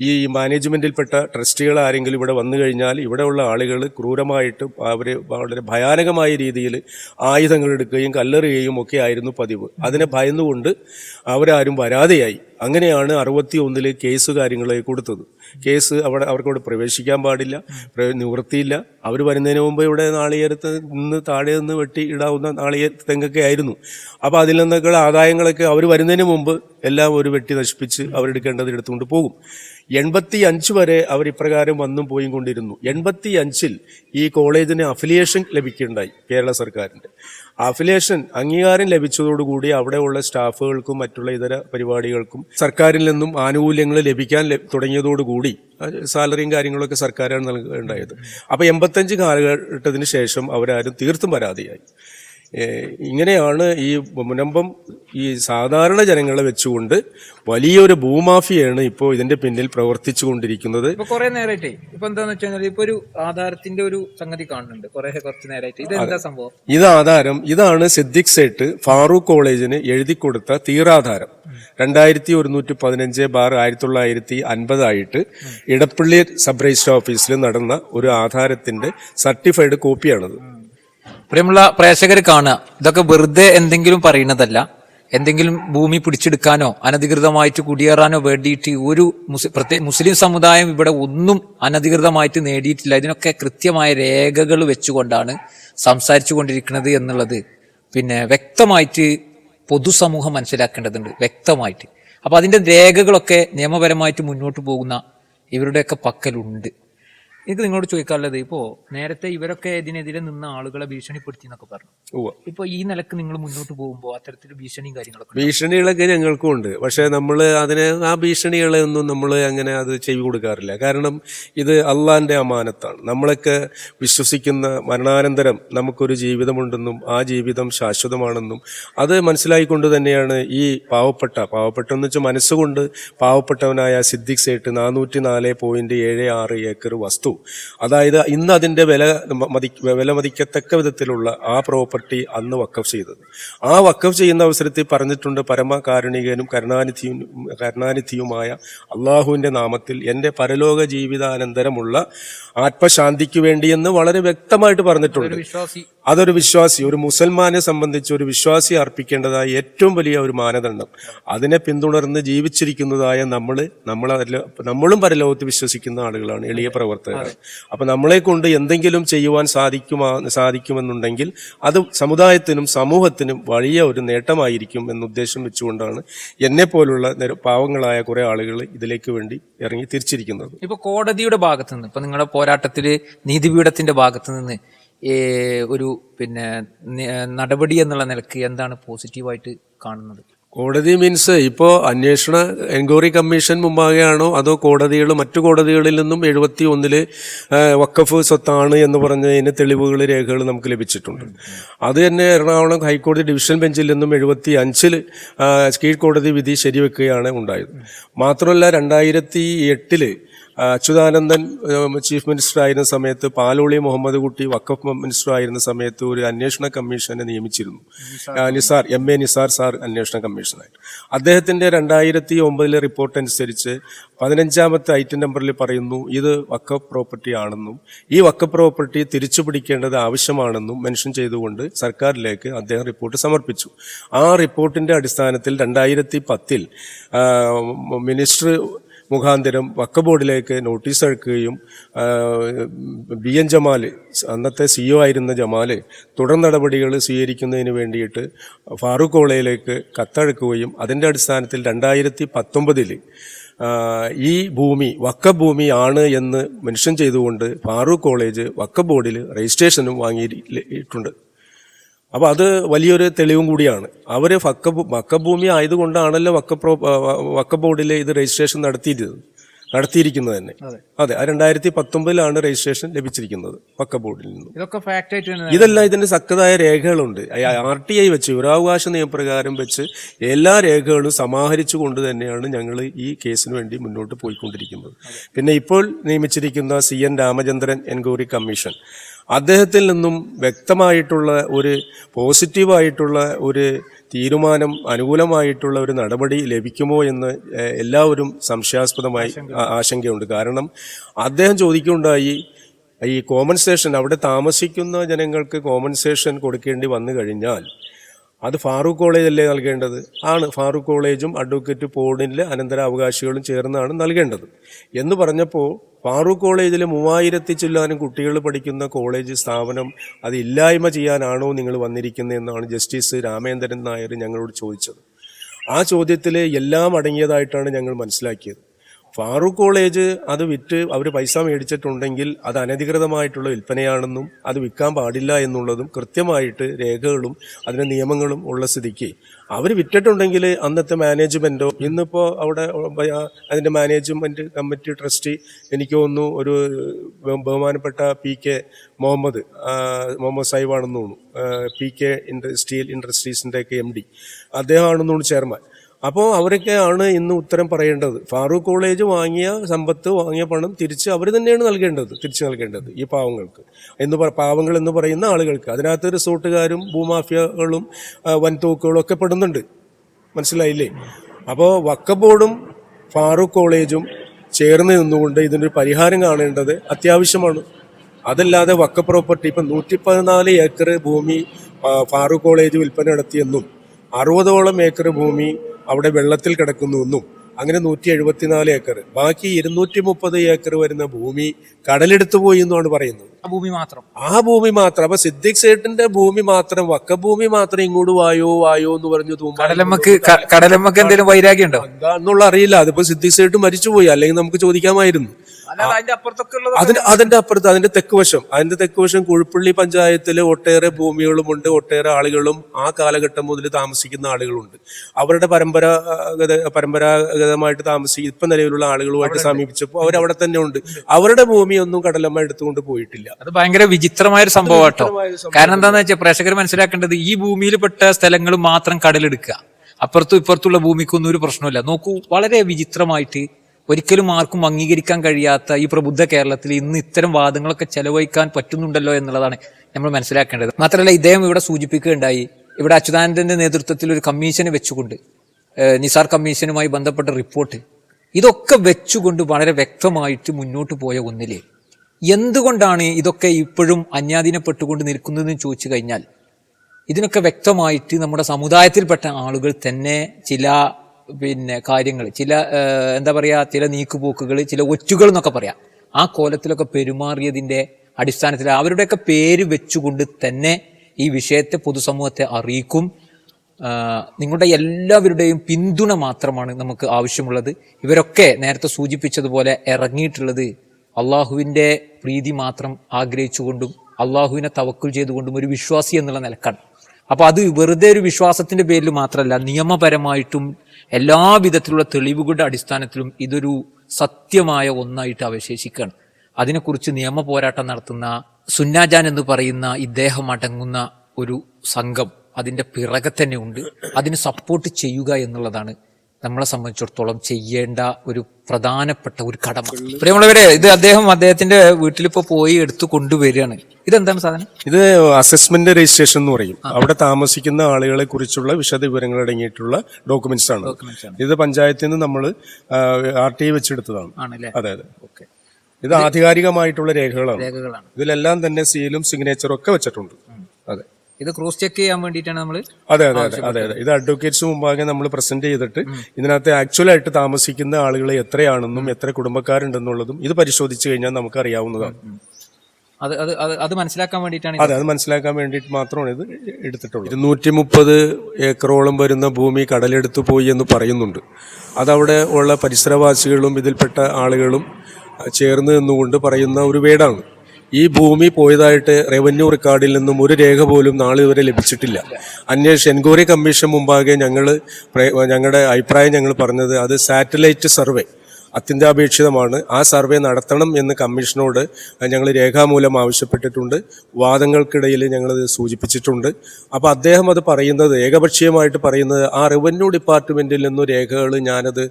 ഈ മാനേജ്മെന്റിൽപ്പെട്ട ട്രസ്റ്റികൾ ആരെങ്കിലും ഇവിടെ വന്നു കഴിഞ്ഞാൽ ഇവിടെയുള്ള ആളുകൾ ക്രൂരമായിട്ട് അവർ വളരെ ഭയാനകമായ രീതിയിൽ ആയുധങ്ങൾ എടുക്കുകയും കല്ലെറിയുകയും ഒക്കെ ആയിരുന്നു പതിവ്. അതിനെ ഭയന്നുകൊണ്ട് അവരാരും വരാതെയായി. അങ്ങനെയാണ് അറുപത്തി ഒന്നിൽ കേസ് കാര്യങ്ങളെ കൊടുത്തത്. കേസ് അവിടെ അവർക്കവിടെ പ്രവേശിക്കാൻ പാടില്ല നിവൃത്തിയില്ല. അവർ വരുന്നതിന് മുമ്പ് ഇവിടെ നാളികേരത്ത് നിന്ന് താഴെ നിന്ന് വെട്ടി ഇടാവുന്ന നാളികേര തെങ്ങൊക്കെ ആയിരുന്നു. അപ്പോൾ അതിൽ നിന്നൊക്കെയുള്ള ആദായങ്ങളൊക്കെ അവർ വരുന്നതിന് മുമ്പ് എല്ലാം ഒരു വെട്ടി നശിപ്പിച്ച് അവരെടുക്കേണ്ടത് എടുത്തുകൊണ്ട് പോകും. എൺപത്തി അഞ്ച് വരെ അവർ ഇപ്രകാരം വന്നും പോയും കൊണ്ടിരുന്നു. എൺപത്തി അഞ്ചിൽ ഈ കോളേജിന് അഫിലിയേഷൻ ലഭിക്കുകയുണ്ടായി കേരള സർക്കാരിന്റെ. അഫിലിയേഷൻ അംഗീകാരം ലഭിച്ചതോടുകൂടി അവിടെയുള്ള സ്റ്റാഫുകൾക്കും മറ്റുള്ള ഇതര പരിപാടികൾക്കും സർക്കാരിൽ നിന്നും ആനുകൂല്യങ്ങൾ ലഭിക്കാൻ തുടങ്ങിയതോടുകൂടി സാലറിയും കാര്യങ്ങളൊക്കെ സർക്കാരാണ് നൽകുകയുണ്ടായത് അപ്പോൾ എൺപത്തഞ്ച് കാലഘട്ടത്തിന് ശേഷം അവരാരും തീർത്തും പരാതിയായി. ഇങ്ങനെയാണ് ഈ മുനമ്പം ഈ സാധാരണ ജനങ്ങളെ വെച്ചുകൊണ്ട് വലിയൊരു ഭൂമാഫിയാണ് ഇപ്പോൾ ഇതിന്റെ പിന്നിൽ പ്രവർത്തിച്ചു കൊണ്ടിരിക്കുന്നത് ഇപ്പൊ കുറെ നേരമായിട്ടേ ഇപ്പൊ എന്താന്ന് വെച്ച് കഴിഞ്ഞാൽ ഇപ്പൊ ഒരു ആധാരത്തിന്റെ ഒരു സംഗതി കാണുന്നുണ്ട്. കുറെ കുറച്ച് നേരമായിട്ട് ഇത് എന്താ സംഭവം? ഇത് ആധാരം ഇതാണ് സിദ്ദിഖ് സേട്ട് ഫാറൂഖ് കോളേജിന് എഴുതി കൊടുത്ത തീറാധാരം രണ്ടായിരത്തി ഒരുന്നൂറ്റി പതിനഞ്ച് ബാർ ആയിരത്തി തൊള്ളായിരത്തി അൻപതായിട്ട് ഇടപ്പള്ളി സബ് രജിസ്റ്റർ ഓഫീസിൽ നടന്ന ഒരു ആധാരത്തിന്റെ സർട്ടിഫൈഡ് കോപ്പിയാണിത്. പ്രിയമുള്ള പ്രേക്ഷകർ കാണുക. ഇതൊക്കെ വെറുതെ എന്തെങ്കിലും പറയുന്നതല്ല. എന്തെങ്കിലും ഭൂമി പിടിച്ചെടുക്കാനോ അനധികൃതമായിട്ട് കുടിയേറാനോ വേണ്ടിയിട്ട് ഒരു മുസ്ലിം സമുദായം ഇവിടെ ഒന്നും അനധികൃതമായിട്ട് നേടിയിട്ടില്ല. ഇതിനൊക്കെ കൃത്യമായ രേഖകൾ വെച്ചുകൊണ്ടാണ് സംസാരിച്ചു കൊണ്ടിരിക്കുന്നത് എന്നുള്ളത്. പിന്നെ വ്യക്തമായിട്ട് പൊതുസമൂഹം മനസ്സിലാക്കേണ്ടതുണ്ട്. വ്യക്തമായിട്ട്. അപ്പൊ അതിന്റെ രേഖകളൊക്കെ നിയമപരമായിട്ട് മുന്നോട്ട് പോകുന്ന ഇവരുടെയൊക്കെ പക്കലുണ്ട്. എനിക്ക് നിങ്ങളോട് ചോദിക്കാനുള്ളത് ഇപ്പോ നേരത്തെ ഇവരൊക്കെ ഇതിനെതിരെ നിന്ന ആളുകളെ ഭീഷണിപ്പെടുത്തി എന്നൊക്കെ പറഞ്ഞു. ഇപ്പൊ ഈ നിലയ്ക്ക് നിങ്ങൾ മുന്നോട്ട് പോകുമ്പോൾ അത്തരത്തിൽ ഭീഷണിയും കാര്യങ്ങളൊക്കെ. ഭീഷണികളൊക്കെ ഞങ്ങൾക്കും ഉണ്ട് പക്ഷെ നമ്മൾ അതിനെ ആ ഭീഷണികളെ ഒന്നും നമ്മൾ അങ്ങനെ അത് ചെയ്തു കൊടുക്കാറില്ല കാരണം ഇത് അള്ളാന്റെ അമാനത്താണ് നമ്മളൊക്കെ വിശ്വസിക്കുന്ന മരണാനന്തരം നമുക്കൊരു ജീവിതമുണ്ടെന്നും ആ ജീവിതം ശാശ്വതമാണെന്നും അത് മനസ്സിലായിക്കൊണ്ട് തന്നെയാണ് ഈ പാവപ്പെട്ട പാവപ്പെട്ട എന്ന് വെച്ചാൽ മനസ്സുകൊണ്ട് പാവപ്പെട്ടവനായ സിദ്ദിഖ് സേട്ട് നാനൂറ്റി നാല് പോയിന്റ് ഏഴ് ആറ് ഏക്കർ വസ്തു അതായത് ഇന്ന് അതിന്റെ വില മതി വില മതിക്കത്തക്ക വിധത്തിലുള്ള ആ പ്രോപ്പർട്ടി അന്ന് വക്കഫ് ചെയ്തത്. ആ വക്കഫ് ചെയ്യുന്ന അവസരത്തിൽ പറഞ്ഞിട്ടുണ്ട് പരമകാരുണികനും കരുണാനിധിയും കരുണാനിധിയുമായ അള്ളാഹുവിന്റെ നാമത്തിൽ എന്റെ പരലോക ജീവിതാനന്തരമുള്ള ആത്മശാന്തിക്ക് വേണ്ടിയെന്ന് വളരെ വ്യക്തമായിട്ട് പറഞ്ഞിട്ടുണ്ട്. അതൊരു വിശ്വാസി ഒരു മുസൽമാനെ സംബന്ധിച്ച് ഒരു വിശ്വാസി അർപ്പിക്കേണ്ടതായ ഏറ്റവും വലിയ ഒരു മാനദണ്ഡം. അതിനെ പിന്തുടർന്ന് ജീവിച്ചിരിക്കുന്നതായ നമ്മൾ നമ്മൾ നമ്മളും പരലോകത്ത് വിശ്വസിക്കുന്ന ആളുകളാണ് എളിയ പ്രവർത്തകർ. അപ്പം നമ്മളെ കൊണ്ട് എന്തെങ്കിലും ചെയ്യുവാൻ സാധിക്കുമാ സാധിക്കുമെന്നുണ്ടെങ്കിൽ അത് സമുദായത്തിനും സമൂഹത്തിനും വലിയ ഒരു നേട്ടമായിരിക്കും എന്ന ഉദ്ദേശം വെച്ചുകൊണ്ടാണ് എന്നെ പോലുള്ള പാവങ്ങളായ കുറെ ആളുകൾ ഇതിലേക്ക് വേണ്ടി ഇറങ്ങി തിരിച്ചിരിക്കുന്നത്. ഇപ്പൊ കോടതിയുടെ ഭാഗത്തുനിന്ന് ഇപ്പൊ നിങ്ങളുടെ പോരാട്ടത്തിൽ നീതിപീഠത്തിന്റെ ഭാഗത്ത് നിന്ന് ഏ, ഒരു പിന്നെ നടപടി എന്നുള്ള നിലയ്ക്ക് എന്താണ് പോസിറ്റീവായിട്ട് കാണുന്നത്? കോടതി മീൻസ് ഇപ്പോൾ അന്വേഷണ എൻക്വയറി കമ്മീഷൻ മുമ്പാകെയാണോ അതോ കോടതികൾ മറ്റു കോടതികളിൽ നിന്നും എഴുപത്തി ഒന്നിൽ വക്കഫ് സ്വത്താണ് എന്ന് പറഞ്ഞതിന് തെളിവുകൾ രേഖകൾ നമുക്ക് ലഭിച്ചിട്ടുണ്ട്. അത് തന്നെ എറണാകുളം ഹൈക്കോടതി ഡിവിഷൻ ബെഞ്ചിൽ നിന്നും എഴുപത്തി അഞ്ചിൽ കീഴ്ക്കോടതി വിധി ശരിവെക്കുകയാണ് ഉണ്ടായത്. മാത്രമല്ല രണ്ടായിരത്തി എട്ടിൽ അച്യുതാനന്ദൻ ചീഫ് മിനിസ്റ്റർ ആയിരുന്ന സമയത്ത് പാലോളി മുഹമ്മദ് കുട്ടി വക്കഫ് മിനിസ്റ്റർ ആയിരുന്ന സമയത്ത് ഒരു അന്വേഷണ കമ്മീഷനെ നിയമിച്ചിരുന്നു. Nisar. M A Nisar sir അന്വേഷണ കമ്മീഷനായിട്ട് അദ്ദേഹത്തിന്റെ രണ്ടായിരത്തി ഒമ്പതിലെ റിപ്പോർട്ട് അനുസരിച്ച് പതിനഞ്ചാമത്തെ ഐറ്റം നമ്പറിൽ പറയുന്നു ഇത് വക്കഫ് പ്രോപ്പർട്ടി ആണെന്നും ഈ വക്കഫ് പ്രോപ്പർട്ടി തിരിച്ചു പിടിക്കേണ്ടത് ആവശ്യമാണെന്നും മെൻഷൻ ചെയ്തുകൊണ്ട് സർക്കാരിലേക്ക് അദ്ദേഹം റിപ്പോർട്ട് സമർപ്പിച്ചു. ആ റിപ്പോർട്ടിന്റെ അടിസ്ഥാനത്തിൽ രണ്ടായിരത്തി പത്തിൽ മിനിസ്റ്റർ മുഖാന്തരം വക്ക ബോർഡിലേക്ക് നോട്ടീസ് അയക്കുകയും ബി എൻ ജമാൽ അന്നത്തെ സി ഒ ആയിരുന്ന ജമാൽ തുടർ നടപടികൾ സ്വീകരിക്കുന്നതിന് വേണ്ടിയിട്ട് ഫാറൂഖ് കോളേജിലേക്ക് കത്തഴക്കുകയും അതിന്റെ അടിസ്ഥാനത്തിൽ രണ്ടായിരത്തി പത്തൊമ്പതിൽ ഈ ഭൂമി വക്ക ഭൂമി ആണ് എന്ന് മെൻഷൻ ചെയ്തുകൊണ്ട് ഫാറൂഖ് കോളേജ് വക്ക ബോർഡിൽ രജിസ്ട്രേഷനും വാങ്ങിയിട്ടുണ്ട്. അപ്പോൾ അത് വലിയൊരു തെളിവും കൂടിയാണ്. അവർ വക്ക വക്കഭൂമി ആയതുകൊണ്ടാണല്ലോ വക്ക പ്രോ വക്ക ബോർഡിൽ ഇത് രജിസ്ട്രേഷൻ നടത്തിയിരുന്നത് നടത്തിയിരിക്കുന്നത് തന്നെ. അതെ. ആ രണ്ടായിരത്തി പത്തൊമ്പതിലാണ് രജിസ്ട്രേഷൻ ലഭിച്ചിരിക്കുന്നത് വക്ക ബോർഡിൽ നിന്നും. ഇതൊക്കെ ഫാക്റ്റ് ഇതെല്ലാം ഇതിന്റെ ശക്തമായ രേഖകളുണ്ട്. ആർ ടി ഐ വെച്ച് വിവരാവകാശ നിയമപ്രകാരം വെച്ച് എല്ലാ രേഖകളും സമാഹരിച്ചു കൊണ്ട് തന്നെയാണ് ഞങ്ങൾ ഈ കേസിന് വേണ്ടി മുന്നോട്ട് പോയിക്കൊണ്ടിരിക്കുന്നത്. പിന്നെ ഇപ്പോൾ നിയമിച്ചിരിക്കുന്ന C N Ramachandran enquiry commission. അദ്ദേഹത്തിൽ നിന്നും വ്യക്തമായിട്ടുള്ള ഒരു പോസിറ്റീവായിട്ടുള്ള ഒരു തീരുമാനം അനുകൂലമായിട്ടുള്ള ഒരു നടപടി ലഭിക്കുമോ എന്ന് എല്ലാവരും സംശയാസ്പദമായി ആശങ്കയുണ്ട്. കാരണം അദ്ദേഹം ചോദിക്കുകയുണ്ടായി ഈ കോമ്പൻസേഷൻ അവിടെ താമസിക്കുന്ന ജനങ്ങൾക്ക് കോമ്പൻസേഷൻ കൊടുക്കേണ്ടി വന്നു കഴിഞ്ഞാൽ അത് ഫാറൂഖ് കോളേജല്ലേ നൽകേണ്ടത്? ആണ് ഫാറൂഖ് കോളേജും അഡ്വക്കേറ്റ് ബോർഡിലെ അനന്തരാവകാശികളും ചേർന്നാണ് നൽകേണ്ടത്. എന്ന് പറഞ്ഞപ്പോൾ ഫാറൂഖ് കോളേജിൽ മൂവായിരത്തി ചില്ലാനും കുട്ടികൾ പഠിക്കുന്ന കോളേജ് സ്ഥാപനം അത് ഇല്ലായ്മ ചെയ്യാനാണോ നിങ്ങൾ വന്നിരിക്കുന്നതെന്നാണ് ജസ്റ്റിസ് രാമേന്ദ്രൻ നായർ ഞങ്ങളോട് ചോദിച്ചത്. ആ ചോദ്യത്തിൽ എല്ലാം അടങ്ങിയതായിട്ടാണ് ഞങ്ങൾ മനസ്സിലാക്കിയത്. ഫാറൂഖ് കോളേജ് അത് വിറ്റ് അവർ പൈസ മേടിച്ചിട്ടുണ്ടെങ്കിൽ അത് അനധികൃതമായിട്ടുള്ള വിൽപ്പനയാണെന്നും അത് വിൽക്കാൻ പാടില്ല എന്നുള്ളതും കൃത്യമായിട്ട് രേഖകളും അതിന്റെ നിയമങ്ങളും ഉള്ള സ്ഥിതിക്ക്. അവർ വിറ്റിട്ടുണ്ടെങ്കിൽ അന്നത്തെ മാനേജ്മെന്റോ ഇന്നിപ്പോൾ അവിടെ അതിന്റെ മാനേജ്മെന്റ് കമ്മിറ്റി ട്രസ്റ്റി എനിക്ക് തോന്നുന്നു ഒരു ബഹുമാനപ്പെട്ട പി കെ മുഹമ്മദ് മുഹമ്മദ് സാഹിബാണെന്ന് തോന്നുന്നു പി കെ ഇൻഡ സ്റ്റീൽ ഇൻഡസ്ട്രീസിന്റെയൊക്കെ എം ഡി. അദ്ദേഹമാണെന്ന് തോന്നുന്നു ചെയർമാൻ. അപ്പോൾ അവരൊക്കെയാണ് ഇന്ന് ഉത്തരം പറയേണ്ടത്. ഫാറൂഖ് കോളേജ് വാങ്ങിയ സമ്പത്ത് വാങ്ങിയ പണം തിരിച്ച് അവർ തന്നെയാണ് നൽകേണ്ടത് തിരിച്ചു നൽകേണ്ടത് ഈ പാവങ്ങൾക്ക്. എന്ന് പാവങ്ങൾ എന്ന് പറയുന്ന ആളുകൾക്ക്. അതിനകത്ത് റിസോർട്ടുകാരും ഭൂമാഫിയകളും വൻതൂക്കുകളും ഒക്കെ പെടുന്നുണ്ട്. മനസ്സിലായില്ലേ? അപ്പോൾ വക്ക ബോർഡും ഫാറൂഖ് കോളേജും ചേർന്ന് നിന്നുകൊണ്ട് ഇതിനൊരു പരിഹാരം കാണേണ്ടത് അത്യാവശ്യമാണ്. അതല്ലാതെ വക്ക പ്രോപ്പർട്ടി ഇപ്പം നൂറ്റി പതിനാല് ഏക്കർ ഭൂമി ഫാറൂഖ് കോളേജ് വിൽപ്പന നടത്തിയെന്നും അറുപതോളം ഏക്കർ ഭൂമി അവിടെ വെള്ളത്തിൽ കിടക്കുന്നുവെന്നും അങ്ങനെ നൂറ്റി എഴുപത്തിനാല് ഏക്കർ. ബാക്കി ഇരുന്നൂറ്റി മുപ്പത് ഏക്കർ വരുന്ന ഭൂമി കടലെടുത്തു പോയി എന്നാണ് പറയുന്നത്. ആ ഭൂമി മാത്രം. ആ ഭൂമി മാത്രം. അപ്പൊ സിദ്ദിഖ് സേട്ടിന്റെ ഭൂമി മാത്രം വക്കഭൂമി മാത്രം ഇങ്ങോട്ട് വായോ വായോ എന്ന് പറഞ്ഞു കടലമ്മക്ക് കടലമ്മക്ക് എന്തെങ്കിലും വൈരാഗ്യം ഉണ്ടോ എന്താന്നുള്ള അറിയില്ല. അതിപ്പോ സിദ്ദിഖ് സേട്ട് മരിച്ചുപോയി അല്ലെങ്കിൽ നമുക്ക് ചോദിക്കാമായിരുന്നു. അതിന്റെ അതിന്റെ അപ്പുറത്ത് അതിന്റെ തെക്ക് വശം. അതിന്റെ തെക്ക് വശം കുഴിപ്പള്ളി പഞ്ചായത്തിൽ ഒട്ടേറെ ഭൂമികളുമുണ്ട്. ഒട്ടേറെ ആളുകളും ആ കാലഘട്ടം മുതൽ താമസിക്കുന്ന ആളുകളുണ്ട്. അവരുടെ പരമ്പരാഗത പരമ്പരാഗതമായിട്ട് താമസിക്കുന്ന ഇപ്പൊ നിലവിലുള്ള ആളുകളുമായിട്ട് സമീപിച്ചപ്പോൾ അവരവിടെ തന്നെ ഉണ്ട്. അവരുടെ ഭൂമിയൊന്നും കടലമ്മ എടുത്തുകൊണ്ട് പോയിട്ടില്ല. അത് ഭയങ്കര വിചിത്രമായ ഒരു സംഭവം. കേട്ടോ കാരണം എന്താന്ന് വെച്ചാൽ പ്രേക്ഷകർ മനസ്സിലാക്കേണ്ടത് ഈ ഭൂമിയിൽ പെട്ട സ്ഥലങ്ങൾ മാത്രം കടലെടുക്കുക. അപ്പുറത്തും ഇപ്പുറത്തുള്ള ഭൂമിക്കൊന്നും ഒരു പ്രശ്നമില്ല നോക്കൂ വളരെ വിചിത്രമായിട്ട് ഒരിക്കലും ആർക്കും അംഗീകരിക്കാൻ കഴിയാത്ത ഈ പ്രബുദ്ധ കേരളത്തിൽ ഇന്ന് ഇത്തരം വാദങ്ങളൊക്കെ ചെലവഴിക്കാൻ പറ്റുന്നുണ്ടല്ലോ എന്നുള്ളതാണ് നമ്മൾ മനസ്സിലാക്കേണ്ടത്. മാത്രമല്ല ഇദ്ദേഹം ഇവിടെ സൂചിപ്പിക്കുകയുണ്ടായി. ഇവിടെ അച്യുതാനന്ദന്റെ നേതൃത്വത്തിൽ ഒരു കമ്മീഷനെ വെച്ചുകൊണ്ട് നിസാർ കമ്മീഷനുമായി ബന്ധപ്പെട്ട റിപ്പോർട്ട്. ഇതൊക്കെ വെച്ചുകൊണ്ട് വളരെ വ്യക്തമായിട്ട് മുന്നോട്ട് പോയ ഒന്നിലെ. എന്തുകൊണ്ടാണ് ഇതൊക്കെ ഇപ്പോഴും അന്യാധീനപ്പെട്ടുകൊണ്ട് നിൽക്കുന്നതെന്ന് ചോദിച്ചു കഴിഞ്ഞാൽ ഇതിനൊക്കെ വ്യക്തമായിട്ട് നമ്മുടെ സമുദായത്തിൽപ്പെട്ട ആളുകൾ തന്നെ ചില പിന്നെ കാര്യങ്ങൾ ചില എന്താ പറയുക ചില നീക്കുപോക്കുകൾ ചില ഒറ്റുകൾ എന്നൊക്കെ പറയാം. ആ കോലത്തിലൊക്കെ പെരുമാറിയതിന്റെ അടിസ്ഥാനത്തിൽ അവരുടെയൊക്കെ പേര് വെച്ചുകൊണ്ട് തന്നെ ഈ വിഷയത്തെ പൊതുസമൂഹത്തെ അറിയിക്കും നിങ്ങളുടെ എല്ലാവരുടെയും പിന്തുണ മാത്രമാണ് നമുക്ക് ആവശ്യമുള്ളത്. ഇവരൊക്കെ നേരത്തെ സൂചിപ്പിച്ചതുപോലെ ഇറങ്ങിയിട്ടുള്ളത് അള്ളാഹുവിന്റെ പ്രീതി മാത്രം ആഗ്രഹിച്ചുകൊണ്ടും അള്ളാഹുവിനെ തവക്കുൽ ചെയ്തുകൊണ്ടും ഒരു വിശ്വാസി എന്നുള്ള നിലക്കാണ്. അപ്പോൾ അത് വെറുതെ ഒരു വിശ്വാസത്തിന്റെ പേരിൽ മാത്രമല്ല നിയമപരമായിട്ടും എല്ലാ വിധത്തിലുള്ള തെളിവുകളുടെ അടിസ്ഥാനത്തിലും ഇതൊരു സത്യമായ ഒന്നായിട്ട് അവശേഷിക്കുകയാണ്. അതിനെക്കുറിച്ച് നിയമ പോരാട്ടം നടത്തുന്ന സുന്നാജാൻ എന്ന് പറയുന്ന ഇദ്ദേഹം അടങ്ങുന്ന ഒരു സംഘം. അതിന്റെ പിറകെ തന്നെ ഉണ്ട്. അതിന് സപ്പോർട്ട് ചെയ്യുക എന്നുള്ളതാണ് നമ്മളെ സംബന്ധിച്ചിടത്തോളം ചെയ്യേണ്ട ഒരു പ്രധാനപ്പെട്ട ഒരു കടമ. പ്രിയമുള്ളവരെ ഇത് അദ്ദേഹം അദ്ദേഹത്തിന്റെ വീട്ടിലിപ്പോ പോയി എടുത്തു കൊണ്ടുവരികയാണ്. ഇതെന്താണ് സാധനം? ഇത് അസസ്മെന്റ് രജിസ്ട്രേഷൻ എന്ന് പറയും. അവിടെ താമസിക്കുന്ന ആളുകളെ കുറിച്ചുള്ള വിശദ വിവരങ്ങൾ അടങ്ങിയിട്ടുള്ള ഡോക്യുമെന്റ്സ് ആണ്. ഇത് പഞ്ചായത്തിൽ നിന്ന് നമ്മൾ ആർ ടി ഐ വെച്ചെടുത്തതാണ് അതെ അതെ. ഓക്കെ. ഇത് ആധികാരികമായിട്ടുള്ള രേഖകളാണ്. രേഖകളാണ്. ഇതിലെല്ലാം തന്നെ സീലും സിഗ്നേച്ചറും ഒക്കെ വെച്ചിട്ടുണ്ട്. അതെ. ഇത് ക്രോസ് ചെക്ക് ചെയ്യാൻ വേണ്ടിയിട്ടാണ് നമ്മൾ അതെ അതെ അതെ അതെ അതെ. ഇത് അഡ്വക്കേറ്റ്സ് മുമ്പാകെ നമ്മൾ പ്രസന്റ് ചെയ്തിട്ട് ഇതിനകത്ത് ആക്ച്വലായിട്ട് താമസിക്കുന്ന ആളുകൾ എത്രയാണെന്നും എത്ര കുടുംബക്കാരുണ്ടെന്നുള്ളതും ഇത് പരിശോധിച്ചു കഴിഞ്ഞാൽ നമുക്ക് അറിയാവുന്നതാണ് അത് അത് അത് മനസ്സിലാക്കാൻ വേണ്ടിയിട്ടാണ് അതെ അത് മനസ്സിലാക്കാൻ വേണ്ടിയിട്ട് മാത്രമാണ് ഇത് എടുത്തിട്ടുള്ളത്. ഇരുന്നൂറ്റി മുപ്പത് ഏക്കറോളം വരുന്ന ഭൂമി കടലെടുത്തു പോയി എന്ന് പറയുന്നുണ്ട്. അതവിടെ ഉള്ള പരിസരവാസികളും ഇതിൽപ്പെട്ട ആളുകളും ചേർന്ന് നിന്നുകൊണ്ട് പറയുന്ന ഒരു വേടാണ്. ഈ ഭൂമി പോയതായിട്ട് റവന്യൂ റെക്കോർഡിൽ നിന്നും ഒരു രേഖ പോലും നാളെ വരെ ലഭിച്ചിട്ടില്ല. അന്വേഷ എൻക്വയറി കമ്മീഷൻ മുമ്പാകെ ഞങ്ങൾ ഞങ്ങളുടെ അഭിപ്രായം ഞങ്ങൾ പറഞ്ഞത് അത് സാറ്റലൈറ്റ് സർവേ. അത്യന്താപേക്ഷിതമാണ്. ആ സർവേ നടത്തണം എന്ന് കമ്മീഷനോട് ഞങ്ങൾ രേഖാമൂലം ആവശ്യപ്പെട്ടിട്ടുണ്ട്. വാദങ്ങൾക്കിടയിൽ ഞങ്ങളത് സൂചിപ്പിച്ചിട്ടുണ്ട്. അപ്പോൾ അദ്ദേഹം അത് പറയുന്നത് ഏകപക്ഷീയമായിട്ട് പറയുന്നത് ആ റവന്യൂ ഡിപ്പാർട്ട്മെന്റിൽ നിന്നും രേഖകൾ ഞാനത്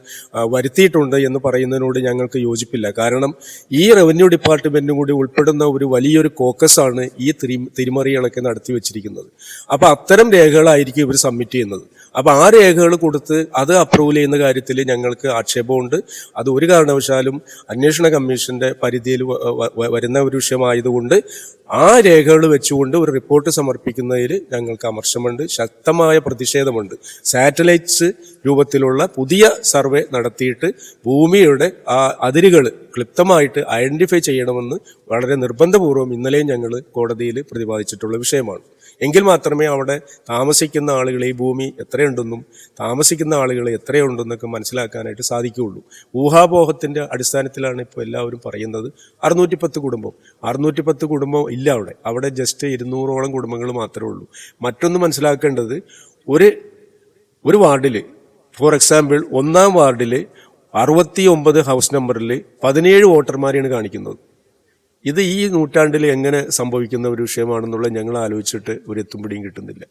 വരുത്തിയിട്ടുണ്ട് എന്ന് പറയുന്നതിനോട് ഞങ്ങൾക്ക് യോജിപ്പില്ല. കാരണം ഈ റവന്യൂ ഡിപ്പാർട്ട്മെന്റും കൂടി ഉൾപ്പെടുന്ന ഒരു വലിയൊരു കോക്കസാണ് ഈ തിരി തിരിമറികളൊക്കെ നടത്തി വെച്ചിരിക്കുന്നത് അപ്പോൾ അത്തരം രേഖകളായിരിക്കും ഇവർ സബ്മിറ്റ് ചെയ്യുന്നത്. അപ്പോൾ ആ രേഖകൾ കൊടുത്ത് അത് അപ്രൂവൽ ചെയ്യുന്ന കാര്യത്തിൽ ഞങ്ങൾക്ക് ആക്ഷേപമുണ്ട്. അത് ഒരു കാരണവശാലും അന്വേഷണ കമ്മീഷന്റെ പരിധിയിൽ വരുന്ന ഒരു വിഷയമായതുകൊണ്ട് ആ രേഖകൾ വെച്ചുകൊണ്ട് ഒരു റിപ്പോർട്ട് സമർപ്പിക്കുന്നതിൽ ഞങ്ങൾക്ക് അമർശമുണ്ട് ശക്തമായ പ്രതിഷേധമുണ്ട്. സാറ്റലൈറ്റ്സ് രൂപത്തിലുള്ള പുതിയ സർവേ നടത്തിയിട്ട് ഭൂമിയുടെ ആ അതിരുകൾ ക്ലിപ്തമായിട്ട് ഐഡന്റിഫൈ ചെയ്യണമെന്ന് വളരെ നിർബന്ധപൂർവം ഇന്നലെയും ഞങ്ങൾ കോടതിയിൽ പ്രതിപാദിച്ചിട്ടുള്ള വിഷയമാണ്. എങ്കിൽ മാത്രമേ അവിടെ താമസിക്കുന്ന ആളുകൾ ഈ ഭൂമി എത്രയുണ്ടെന്നും താമസിക്കുന്ന ആളുകൾ എത്രയുണ്ടെന്നൊക്കെ മനസ്സിലാക്കാനായിട്ട് സാധിക്കുകയുള്ളൂ. ഊഹാപോഹത്തിന്റെ അടിസ്ഥാനത്തിലാണ് ഇപ്പോൾ എല്ലാവരും പറയുന്നത് അറുന്നൂറ്റി പത്ത് കുടുംബം. അറുന്നൂറ്റി പത്ത് കുടുംബം ഇല്ല അവിടെ. അവിടെ ജസ്റ്റ് ഇരുന്നൂറോളം കുടുംബങ്ങൾ മാത്രമേ ഉള്ളൂ. മറ്റൊന്ന് മനസ്സിലാക്കേണ്ടത് ഒരു ഒരു വാർഡിൽ ഫോർ എക്സാമ്പിൾ ഒന്നാം വാർഡിൽ അറുപത്തി ഒമ്പത് ഹൗസ് നമ്പറിൽ പതിനേഴ് വോട്ടർമാരെയാണ് കാണിക്കുന്നത്. ഇത് ഈ നൂറ്റാണ്ടിൽ എങ്ങനെ സംഭവിക്കുന്ന ഒരു വിഷയമാണെന്നുള്ളത് ഞങ്ങൾ ആലോചിച്ചിട്ട് ഒരു എത്തും പിടിയും കിട്ടുന്നില്ല.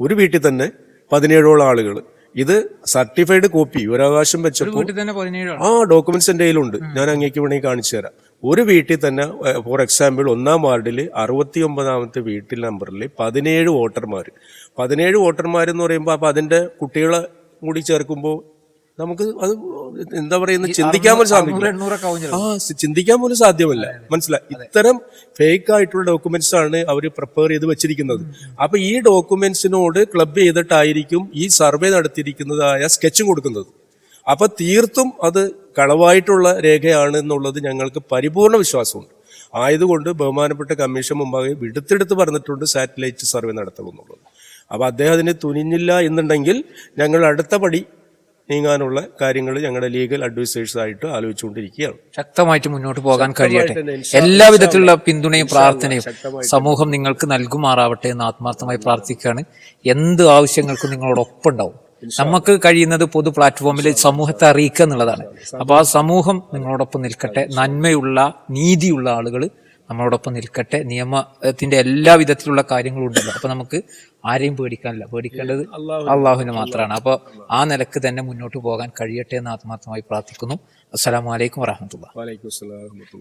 ഒരു വീട്ടിൽ തന്നെ പതിനേഴോളം ആളുകൾ. ഇത് സർട്ടിഫൈഡ് കോപ്പി ഒരവകാശം വെച്ചപ്പോൾ ആ ഡോക്യുമെന്റ്സ് എന്റെ കയ്യിലുണ്ട്. ഞാൻ അങ്ങേക്ക് വേണമെങ്കിൽ കാണിച്ചു തരാം. ഒരു വീട്ടിൽ തന്നെ ഫോർ എക്സാമ്പിൾ ഒന്നാം വാർഡിൽ അറുപത്തി ഒമ്പതാമത്തെ വീട്ടിൽ നമ്പറിൽ പതിനേഴ് വോട്ടർമാർ. പതിനേഴ് വോട്ടർമാർ എന്ന് പറയുമ്പോൾ അപ്പോൾ അതിന്റെ കുട്ടികളെ കൂടി ചേർക്കുമ്പോൾ നമുക്ക് അത് എന്താ പറയുന്നത് ചിന്തിക്കാൻ പോലും സാധിക്കില്ല ആ ചിന്തിക്കാൻ പോലും സാധ്യമല്ല. മനസ്സിലായി? ഇത്തരം ഫേക്ക് ആയിട്ടുള്ള ഡോക്യുമെന്റ്സ് ആണ് അവർ പ്രിപ്പയർ ചെയ്ത് വെച്ചിരിക്കുന്നത്. അപ്പൊ ഈ ഡോക്യുമെന്റ്സിനോട് ക്ലബ് ചെയ്തിട്ടായിരിക്കും ഈ സർവേ നടത്തിയിരിക്കുന്നതായ സ്കെച്ചും കൊടുക്കുന്നത്. അപ്പൊ തീർത്തും അത് കളവായിട്ടുള്ള രേഖയാണ് എന്നുള്ളത് ഞങ്ങൾക്ക് പരിപൂർണ വിശ്വാസമുണ്ട്. ആയതുകൊണ്ട് ബഹുമാനപ്പെട്ട കമ്മീഷൻ മുമ്പാകെ വിടുത്തെടുത്ത് പറഞ്ഞിട്ടുണ്ട് സാറ്റലൈറ്റ് സർവേ നടത്തുള്ളൂ എന്നുള്ളത്. അപ്പൊ അദ്ദേഹം അതിന് തുനിഞ്ഞില്ല എന്നുണ്ടെങ്കിൽ ഞങ്ങൾ അടുത്ത പടി നീങ്ങാനുള്ള കാര്യങ്ങൾ ഞങ്ങളുടെ ലീഗൽ അഡ്വൈസേഴ്സ് ആയിട്ട് ആലോചിച്ചുകൊണ്ടിരിക്കുകയാണ്. ശക്തമായിട്ട് മുന്നോട്ട് പോകാൻ കഴിയട്ടെ. എല്ലാ എല്ലാവിധത്തിലുള്ള പിന്തുണയും പ്രാർത്ഥനയും സമൂഹം നിങ്ങൾക്ക് നൽകുമാറാവട്ടെ എന്ന് ആത്മാർത്ഥമായി പ്രാർത്ഥിക്കുകയാണ്. എന്ത് ആവശ്യങ്ങൾക്കും നിങ്ങളോടൊപ്പം ഉണ്ടാവും നമുക്ക് കഴിയുന്നത് പൊതു പ്ലാറ്റ്ഫോമിൽ സമൂഹത്തെ അറിയിക്കുക എന്നുള്ളതാണ്. അപ്പോൾ ആ സമൂഹം നിങ്ങളോടൊപ്പം നിൽക്കട്ടെ. നന്മയുള്ള നീതിയുള്ള ആളുകൾ നമ്മളോടൊപ്പം നിൽക്കട്ടെ. നിയമത്തിന്റെ എല്ലാ വിധത്തിലുള്ള കാര്യങ്ങളും ഉണ്ടല്ലോ. അപ്പോൾ നമുക്ക് ആരെയും പേടിക്കാനില്ല. പേടിക്കേണ്ടത് അള്ളാഹുവിന് മാത്രമാണ്. അപ്പോൾ ആ നിലയ്ക്ക് തന്നെ മുന്നോട്ട് പോകാൻ കഴിയട്ടെ എന്ന് ആത്മാർത്ഥമായി പ്രാർത്ഥിക്കുന്നു. അസ്സലാമു അലൈക്കും വറഹമത്തുള്ള വാലൈക്കും അസ്സലാം